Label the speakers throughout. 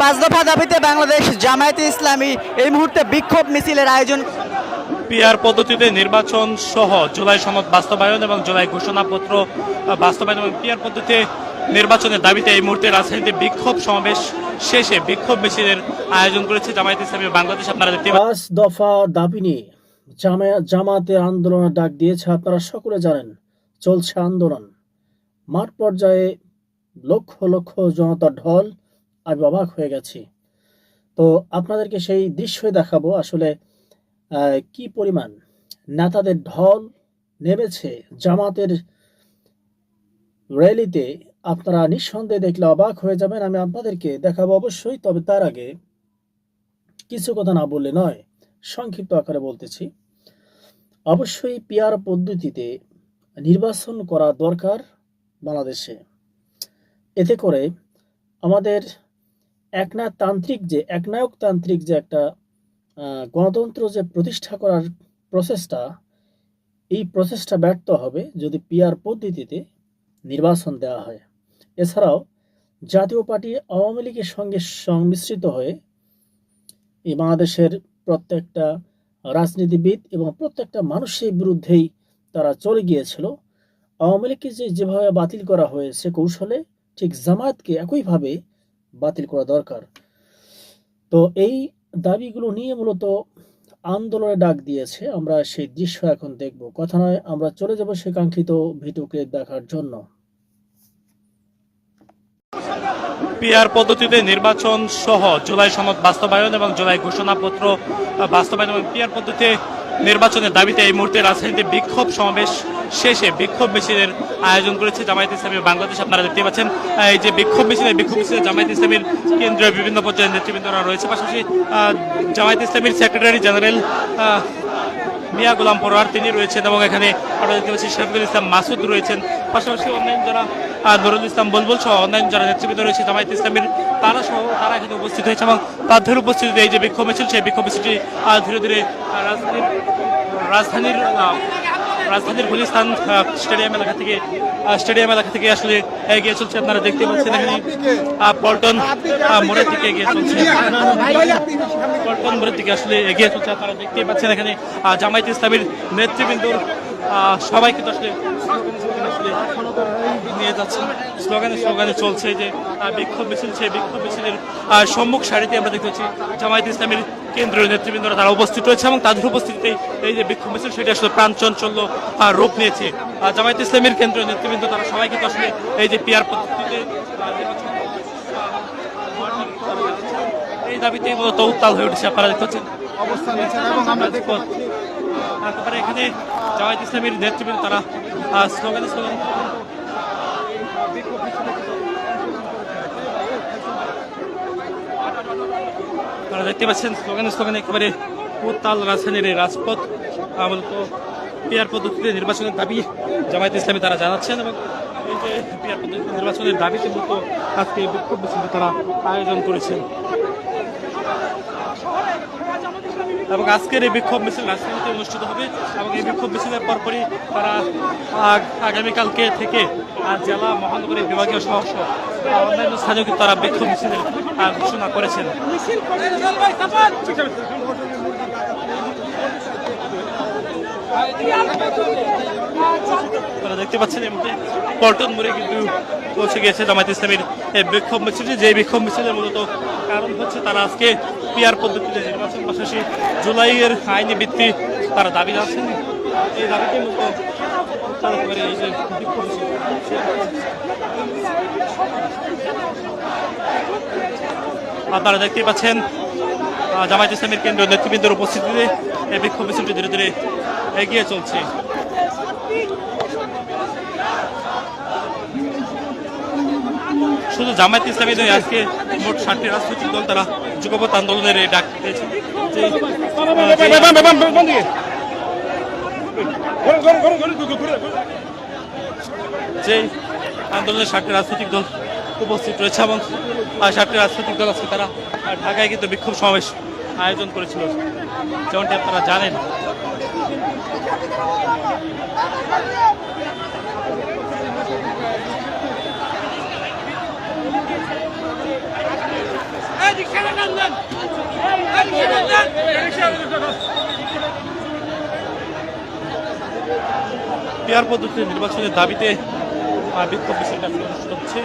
Speaker 1: পাঁচ দফা দাবিতে বাংলাদেশ জামায়াতে ইসলামী এই মুহূর্তে বিক্ষোভ মিছিলের আয়োজন।
Speaker 2: পিআর পদ্ধতিতে নির্বাচন সহ জুলাই সনদ বাস্তবায়ন এবং জুলাই ঘোষণাপত্র বাস্তবায়ন এবং পিআর পদ্ধতিতে নির্বাচনের দাবিতে এই মুহূর্তে রাজধানীতে বিক্ষোভ সমাবেশ শেষে বিক্ষোভ মিছিলের আয়োজন করেছে জামায়াত ইসলামী বাংলাদেশ। আপনারা দেখতে পাচ্ছেন।
Speaker 3: পাঁচ দফা দাবি নিয়ে জামা- জামাতের আন্দোলনের ডাক দিয়েছে আপনারা সকলে জানেন চলছে আন্দোলন। মাঠ পর্যায়ে লক্ষ লক্ষ জনতা ঢল আমি অবাক হয়ে গেছি। তো আপনাদেরকে সেই দৃশ্যই দেখাবো আসলে কি পরিমাণ নেতাদের ঢল নেমেছে জামাতের র্যালিতে। আপনারা নিঃসন্দেহে দেখলে অবাক হয়ে যাবেন, আমি আপনাদেরকে দেখাবো অবশ্যই, তবে তার আগে কিছু কথা না বললে নয়, সংক্ষিপ্ত আকারে বলতেছি। অবশ্যই পিয়ার পদ্ধতিতে নির্বাচন করা দরকার বাংলাদেশে। এতে করে আমাদের একনায়কতান্ত্রিক যে একনায়কতান্ত্রিক যে একটা গণতন্ত্র যে প্রতিষ্ঠা করার প্রসেসটা এই প্রসেসটা ব্যর্থ হবে যদি পিয়ার পদ্ধতিতে নির্বাচন দেওয়া হয়। এছাড়াও, জাতীয় পার্টি আওয়ামী লীগের সঙ্গে সংমিশ্রিত হয়ে এই বাংলাদেশের প্রত্যেকটা রাজনীতিবিদ এবং প্রত্যেকটা মানুষের বিরুদ্ধেই তারা চলে গিয়েছিল। আওয়ামী লীগকে যে যেভাবে বাতিল করা হয়েছে কৌশলে, ঠিক জামায়াতকে একইভাবে বাতিল করা দরকার। তো এই দাবিগুলো নিয়ে মূলত আন্দোলনে ডাক দিয়েছে। আমরা সেই দৃশ্য এখন দেখব। কথা নয়, আমরা চলে যাব সে কাঙ্ক্ষিত ভিডিওকে দেখার জন্য।
Speaker 2: পিআর পদ্ধতিতে নির্বাচন সহ জুলাই সনদ বাস্তবায়ন এবং জুলাই ঘোষণাপত্র বাস্তবায়ন এবং পিআর পদ্ধতিতে নির্বাচনের দাবিতে এই মুহূর্তে রাজধানীতে বিক্ষোভ সমাবেশ শেষে বিক্ষোভ মিছিলের আয়োজন করেছে জামায়াত ইসলামী বাংলাদেশ। আপনারা দেখতে পাচ্ছেন এই যে বিক্ষোভ মিছিল বিক্ষোভ মিছিলে জামায়াত ইসলামীর কেন্দ্রীয় বিভিন্ন পর্যায়ের নেতৃবৃন্দরা রয়েছে। পাশাপাশি জামায়াত ইসলামীর সেক্রেটারি জেনারেল মিয়া গোলাম পরোয়ার তিনি রয়েছেন এবং এখানে আমরা দেখতে পাচ্ছি শফিকুল ইসলাম মাসুদ রয়েছেন। পাশাপাশি অন্যান্য যারা নুরুল ইসলাম বলবুল সহ অন্যান্য যারা নেতৃবৃন্দ রয়েছে জামায়াত ইসলামের তারা সহ তারা এখানে উপস্থিত হয়েছে এবং তাদের উপস্থিতিতে এই যে বিক্ষোভ মিছিল সেই বিক্ষোভ মিছিলটি ধীরে ধীরে রাজধানীর রাজধানীর রাজধানীর গুলিস্তান স্টেডিয়াম এলাকা থেকে স্টেডিয়াম এলাকা থেকে আসলে এগিয়ে চলছে আপনারা দেখতে পাচ্ছেন এখানে পল্টন মোড়ের দিকে এগিয়ে চলছে। পল্টন মোড়ের দিকে আসলে এগিয়ে চলছে আপনারা দেখতে পাচ্ছেন এখানে জামায়াত ইসলামীর নেতৃবৃন্দর আহ, সবাই কিন্তু আসলে আসলে নিয়ে যাচ্ছে। স্লোগানে স্লোগানে চলছে যে বিক্ষোভ মিছিল, সেই বিক্ষোভ মিছিলের সম্মুখ সারিতে আমরা দেখতে পাচ্ছি জামায়াত ইসলামের কেন্দ্রীয় নেতৃবৃন্দরা তারা উপস্থিত রয়েছে এবং তাদের উপস্থিতিতে এই যে বিক্ষোভ মিছিল, সেটা আসলে প্রাণচঞ্চল্য রূপ নিয়েছে। জামায়াত ইসলামের কেন্দ্রীয় নেতৃবৃন্দ তারা সবাই কিন্তু আসলে এই যে পিয়ার পদ্ধতিতে এই দাবিতে মূলত উত্তাল হয়ে উঠেছে। আপনারা দেখতে
Speaker 4: অবস্থান
Speaker 2: তারপরে এখানে জামায়াত ইসলামের নেতৃবৃন্দ তারা স্লোগানে স্লোগানে তারা দেখতে পাচ্ছেন স্লোগানে স্লোগানে একেবারে উত্তাল রাজধানীর এই রাজপথ মূলত পিয়ার পদ্ধতিতে নির্বাচনের দাবি জামায়াত ইসলামী তারা জানাচ্ছেন এবং নির্বাচনের দাবিতে মূলত আজকে বিক্ষোভ তারা আয়োজন করেছেন। এবং আজকের এই বিক্ষোভ মিছিল রাজধানীতে অনুষ্ঠিত হবে এবং এই বিক্ষোভ মিছিলের পরপরই তারা আগ- আগামীকালকে থেকে জেলা মহানগরী বিভাগীয় সহ অন্যান্য স্থানেও কিন্তু তারা বিক্ষোভ মিছিলের ঘোষণা করেছেন। আপনারা দেখতে পাচ্ছেন এই পল্টন মোড়ে কিন্তু পৌঁছে গিয়েছে জামায়াত ইসলামের বিক্ষোভ যে বিক্ষোভ মিছিলের মূলত কারণ হচ্ছে তারা আজকে পিয়ার পদ্ধতিতে নির্বাচন পাশাপাশি জুলাইয়ের আইনি তারা দাবি জানাচ্ছেন। এই দাবিতে মূলত তারা আপনারা দেখতেই পাচ্ছেন জামায়াত ইসলামের কেন্দ্রীয় নেতৃবৃন্দের উপস্থিতিতে এই বিক্ষোভ মিছিলটি ধীরে ধীরে এগিয়ে চলছে। শুধু জামায়াত ইসলামী নয় আজকে মোট ষাটটি রাজনৈতিক দল তারা যুগপথ আন্দোলনের এই ডাক দিয়েছে। যে, আন্দোলনের ষাটটি রাজনৈতিক দল উপস্থিত রয়েছে এবং ষাটটি রাজনৈতিক দল আছে তারা ঢাকায় কিন্তু বিক্ষোভ সমাবেশ আয়োজন করেছিল। যেমনটি আপনারা জানেন। পিয়ার পদ্ধতিতে নির্বাচনের দাবিতে বিক্ষোভ মিছিলটা অনুষ্ঠিত হচ্ছে।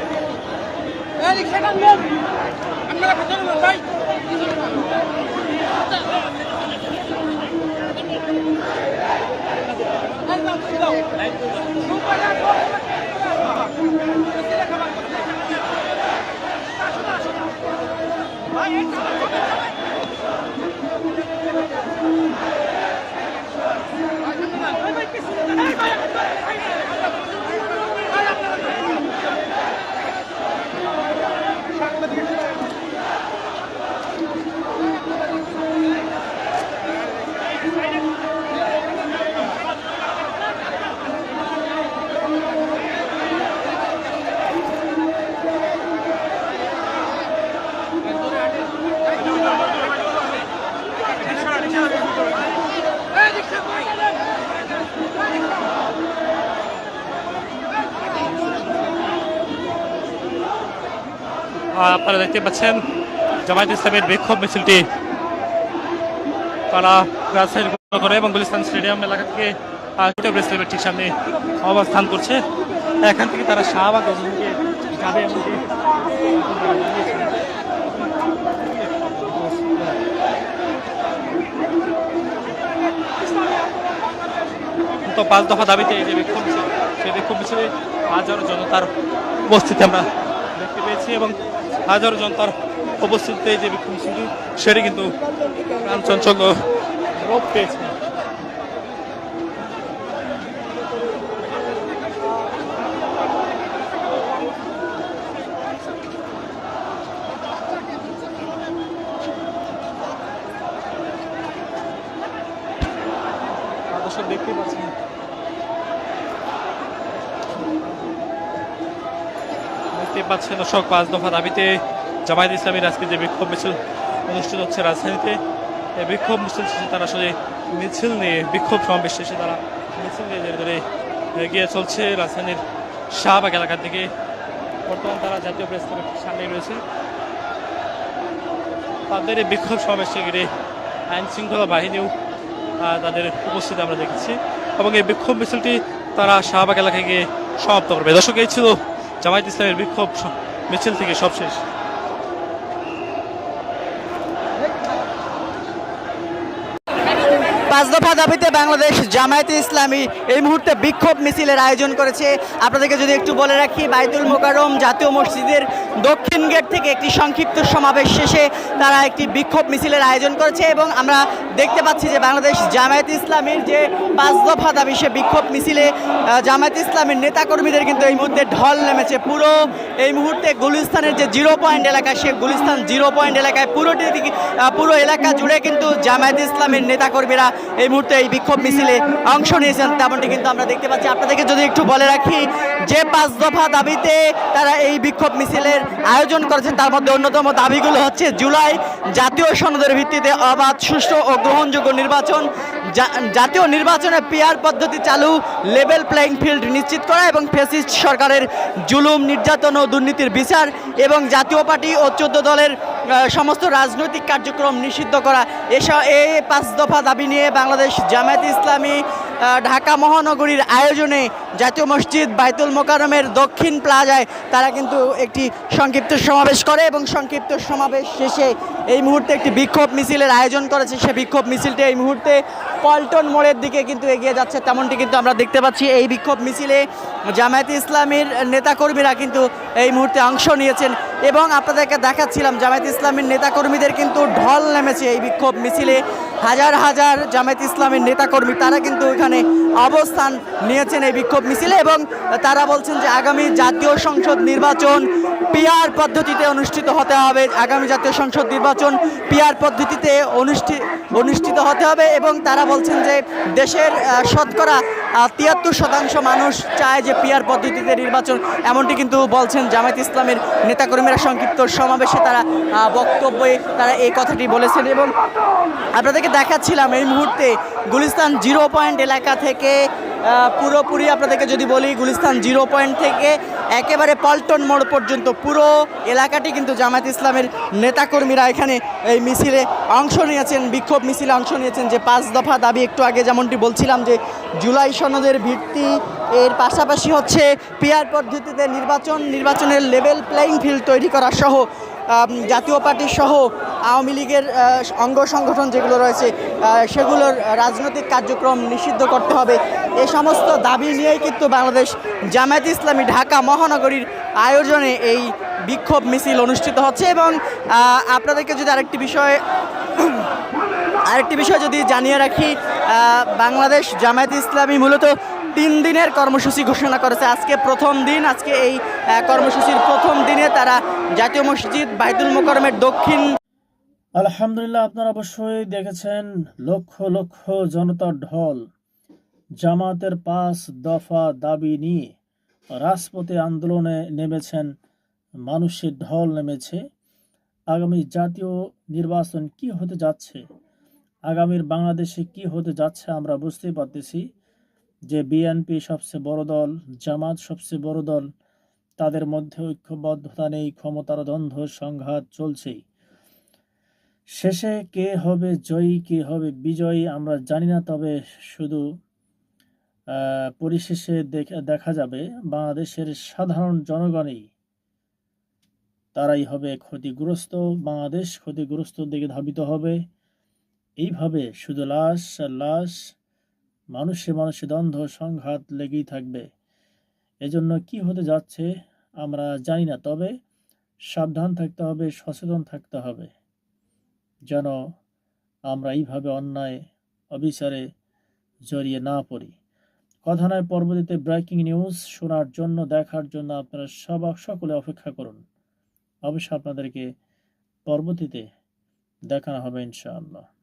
Speaker 2: আপনারা দেখতে পাচ্ছেন জামায়াত ইসলামের বিক্ষোভ মিছিলটি। তারা রাজশাহী করে এবং গুলিস্তান স্টেডিয়াম এলাকা থেকে প্রেস ক্লাবের ঠিক সামনে অবস্থান করছে। এখান থেকে তারা শাহবাগ যাবে তো পাঁচ দফা দাবিতে এই যে বিক্ষোভ সেই বিক্ষোভ মিছিলে হাজারো জনতার উপস্থিতি আমরা দেখতে পেয়েছি এবং হাজারো জনতার উপস্থিতিতে যে বিক্ষোভ মিছিলটি সেটি কিন্তু প্রাণচঞ্চল রূপ পেয়েছে দর্শক দেখতে পাচ্ছেন দেখতে পাচ্ছেন দর্শক, পাঁচ দফা দাবিতে জামায়াত ইসলামীর আজকে যে বিক্ষোভ মিছিল অনুষ্ঠিত হচ্ছে রাজধানীতে, এই বিক্ষোভ মিছিল শেষে তারা আসলে মিছিল নিয়ে, বিক্ষোভ সমাবেশ শেষে তারা মিছিল নিয়ে ধীরে ধীরে এগিয়ে চলছে রাজধানীর শাহবাগ এলাকার দিকে বর্তমান তারা জাতীয় প্রেস সামনে রয়েছে। তাদের এই বিক্ষোভ সমাবেশে ঘিরে আইন শৃঙ্খলা বাহিনীও তাদের উপস্থিতি আমরা দেখেছি এবং এই বিক্ষোভ মিছিলটি তারা শাহবাগ এলাকায় গিয়ে সমাপ্ত করবে। দর্শক, এই ছিল জামায়াত ইসলামের বিক্ষোভ মিছিল থেকে সবশেষ
Speaker 1: পাঁচ দফা দাবিতে বাংলাদেশ জামায়াতে ইসলামী এই মুহূর্তে বিক্ষোভ মিছিলের আয়োজন করেছে। আপনাদেরকে যদি একটু বলে রাখি, বাইতুল মোকারম জাতীয় মসজিদের দক্ষিণ গেট থেকে একটি সংক্ষিপ্ত সমাবেশ শেষে তারা একটি বিক্ষোভ মিছিলের আয়োজন করেছে এবং আমরা দেখতে পাচ্ছি যে বাংলাদেশ জামায়াত ইসলামের যে পাঁচ দফা দাবি, সে বিক্ষোভ মিছিলে জামায়াত ইসলামীর নেতাকর্মীদের কিন্তু এই মুহূর্তে ঢল নেমেছে পুরো। এই মুহূর্তে গুলিস্তানের যে জিরো পয়েন্ট এলাকা, সে গুলিস্তান জিরো পয়েন্ট এলাকায় পুরোটি পুরো এলাকা জুড়ে কিন্তু জামায়াত ইসলামের নেতাকর্মীরা এই মুহূর্তে এই বিক্ষোভ মিছিলে অংশ নিয়েছেন। তেমনটি কিন্তু আমরা দেখতে পাচ্ছি। আপনাদেরকে যদি একটু বলে রাখি, যে পাঁচ দফা দাবিতে তারা এই বিক্ষোভ মিছিলের আয়োজন করেছেন, তার মধ্যে অন্যতম দাবিগুলো হচ্ছে জুলাই জাতীয় সনদের ভিত্তিতে অবাধ, সুষ্ঠু ও গ্রহণযোগ্য নির্বাচন জাতীয় নির্বাচনে পেয়ার পদ্ধতি চালু লেভেল প্লেইং ফিল্ড নিশ্চিত করা এবং ফেসিস্ট সরকারের জুলুম, নির্যাতন ও দুর্নীতির বিচার এবং জাতীয় পার্টি ও চোদ্দ দলের সমস্ত রাজনৈতিক কার্যক্রম নিষিদ্ধ করা। এসব এই পাঁচ দফা দাবি নিয়ে বাংলাদেশ জামায়াত ইসলামী ঢাকা মহানগরীর আয়োজনে জাতীয় মসজিদ বাইতুল মোকারমের দক্ষিণ প্লাজায় তারা কিন্তু একটি সংক্ষিপ্ত সমাবেশ করে এবং সংক্ষিপ্ত সমাবেশ শেষে এই মুহূর্তে একটি বিক্ষোভ মিছিলের আয়োজন করেছে। সে বিক্ষোভ মিছিলটি এই মুহূর্তে পল্টন মোড়ের দিকে কিন্তু এগিয়ে যাচ্ছে, তেমনটি কিন্তু আমরা দেখতে পাচ্ছি। এই বিক্ষোভ মিছিলে জামায়াত ইসলামীর নেতাকর্মীরা কিন্তু এই মুহূর্তে অংশ নিয়েছেন এবং আপনাদেরকে দেখাচ্ছিলাম, জামায়াত ইসলামীর নেতাকর্মীদের কিন্তু ঢল নেমেছে এই বিক্ষোভ মিছিলে। হাজার হাজার জামায়াত ইসলামের নেতাকর্মী, তারা কিন্তু এখানে অবস্থান নিয়েছেন এই বিক্ষোভ মিছিলে এবং তারা বলছেন যে আগামী জাতীয় সংসদ নির্বাচন পিয়ার পদ্ধতিতে অনুষ্ঠিত হতে হবে। আগামী জাতীয় সংসদ নির্বাচন পিয়ার পদ্ধতিতে অনুষ্ঠিত অনুষ্ঠিত হতে হবে এবং তারা বলছেন যে দেশের শতকরা তিয়াত্তর শতাংশ মানুষ চায় যে পিয়ার পদ্ধতিতে নির্বাচন, এমনটি কিন্তু বলছেন জামায়াত ইসলামের নেতাকর্মীরা সংক্ষিপ্ত সমাবেশে তারা বক্তব্যে তারা এই কথাটি বলেছেন এবং আপনাদেরকে দেখাচ্ছিলাম এই মুহূর্তে গুলিস্তান জিরো পয়েন্ট এলাকা থেকে পুরোপুরি আপনাদেরকে যদি বলি গুলিস্তান জিরো পয়েন্ট থেকে একেবারে পল্টন মোড় পর্যন্ত পুরো এলাকাটি কিন্তু জামায়াত ইসলামের নেতাকর্মীরা এখানে এই মিছিলে অংশ নিয়েছেন, বিক্ষোভ মিছিলে অংশ নিয়েছেন যে পাঁচ দফা দাবি একটু আগে যেমনটি বলছিলাম যে জুলাই সনদের ভিত্তি। এর পাশাপাশি হচ্ছে পিয়ার পদ্ধতিতে নির্বাচন, নির্বাচনের লেভেল প্লেইং ফিল্ড তৈরি করা সহ জাতীয় পার্টি সহ আওয়ামী লীগের অঙ্গ সংগঠন যেগুলো রয়েছে সেগুলোর রাজনৈতিক কার্যক্রম নিষিদ্ধ করতে হবে। এ সমস্ত দাবি নিয়েই কিন্তু বাংলাদেশ জামায়াত ইসলামী ঢাকা মহানগরীর আয়োজনে এই বিক্ষোভ মিছিল অনুষ্ঠিত হচ্ছে এবং আপনাদেরকে যদি আরেকটি বিষয় আরেকটি বিষয় যদি জানিয়ে রাখি বাংলাদেশ জামায়াত ইসলামী মূলত তিন দিনের কর্মসূচি ঘোষণা করেছে। আজকে প্রথম দিন, আজকে এই কর্মসূচির প্রথম দিনে তারা জাতীয় মসজিদ বাইতুল মোকরমের দক্ষিণ
Speaker 3: আলহামদুলিল্লাহ, আপনারা অবশ্যই দেখেছেন লক্ষ লক্ষ জনতার ঢল। জামাতের পাঁচ দফা দাবি নিয়ে রাজপথে আন্দোলনে নেমেছেন, মানুষের ঢল নেমেছে। আগামী জাতীয় নির্বাচন কি হতে যাচ্ছে আগামীর বাংলাদেশে কি হতে যাচ্ছে আমরা বুঝতেই পারতেছি যে বিএনপি সবচেয়ে বড় দল, জামাত সবচেয়ে বড় দল, তাদের মধ্যে ঐক্যবদ্ধতা নেই, ক্ষমতার দ্বন্দ্ব, সংঘাত চলছেই। শেষে কে হবে জয়ী, কে হবে বিজয়ী আমরা জানি না, তবে শুধু পরিশেষে দেখা যাবে বাংলাদেশের সাধারণ জনগণই তারাই হবে ক্ষতিগ্রস্ত, বাংলাদেশ ক্ষতিগ্রস্ত দিকে ধাবিত হবে। এইভাবে শুধু লাশ আর লাশ, মানুষে মানুষে দ্বন্দ্ব, সংঘাত লেগেই থাকবে। এজন্য কি হতে যাচ্ছে আমরা জানি না, তবে সাবধান থাকতে হবে, সচেতন থাকতে হবে। যেন আমরা এইভাবে অন্যায়, অবিচারে জড়িয়ে না পড়ি। কথা নয়, পরবর্তীতে ব্রেকিং নিউজ শোনার জন্য, দেখার জন্য আপনারা সব, সকলে অপেক্ষা করুন। অবশ্যই আপনাদেরকে পরবর্তীতে দেখানো হবে ইনশাআল্লাহ।